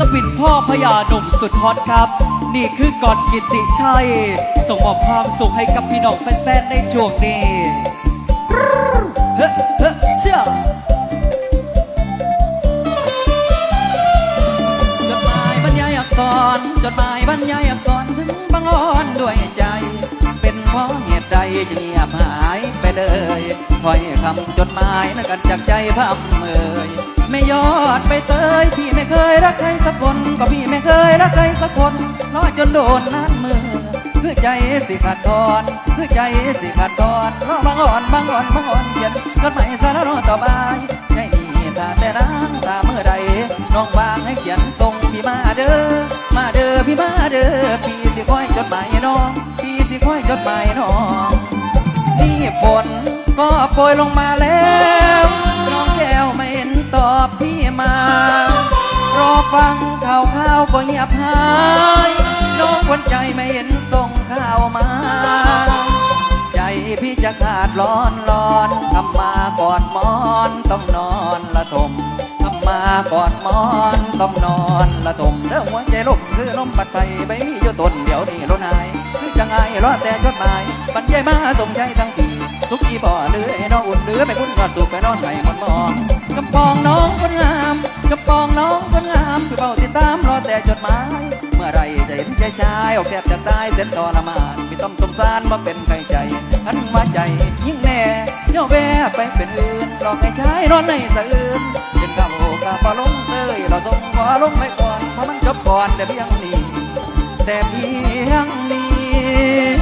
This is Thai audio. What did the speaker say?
ลปินพ่อพญาหนุ่มสุดฮอตครับ นี่คือกอดกิติชัย ส่งมอบความสุขให้กับพี่น้องแฟนๆในช่วงนี้เฮ้เฮ้เชื่อจดหมายบรรยายอักษรจดหมายบรรยายอักษรถึงบังอ่อนด้วยใจ เป็นเพราะเหตุใดจึงเงียบหายไปเลยถอยคำจดหมายนั้นกันจากใจพำเมยไม่ยอดไปเต ยพี่ไม่เคยรักใครสักคน ก็พี่ไม่เคยรักใครสักคนน้อยจนโดนนั้นมือคือใจสิขาดทอนคือใจสิขาดทอนเพราะบางอ่อนบางอ่อนบางอ่อนเขียนจดหมายสารรอต่อไปใช่นี่ถ้าแต่นางตาเมื่อใดน้องวางให้เขียนส่งพี่มาเด้อมาเด้อพี่มาเด้อพี่สิคอยจดหมายน้องพี่สิคอยจดหมายน้องนี่ฝนก็โปรยลงมาแล้ว ฟังข่าวข่าวก็เงียบหายน้องคนใจไม่เห็นส่งข่าวมา ใจพี่จะขาดร้อนร้อนทำมากอดหมอนต้องนอนละทมทำมากอดหมอนต้องนอนละทมเรื่องหัวใจลมคือลมปัดไปใบมีอยู่ตนเดี๋ยวนี้ล้นหายคือจังไงรอแต่จดหมายบรรยายมาส่งใจทั้งสี่สุขอีบ่อเลือไอ้น้องอุ่นเลือไปคุณกอดสุขไปนอนไปหมดมองกำปองน้องคนงามกำปองน้อง ไม้เมื่อไรจะเห็นใจชายออกแทบจะตายเส้นทรมานไม่ต้องสงสารมาเป็นใครใจทันว่าใจยิ่งแน่ย่อแวไปเป็นอื่นหลอกให้ชายนอนในสะอื่นเป็นข้าวกาปลาลงเตยเราส่งขวาลงไม่ก่อนเพราะมันจบก่อนแต่เพียงนี้ แต่เพียงนี้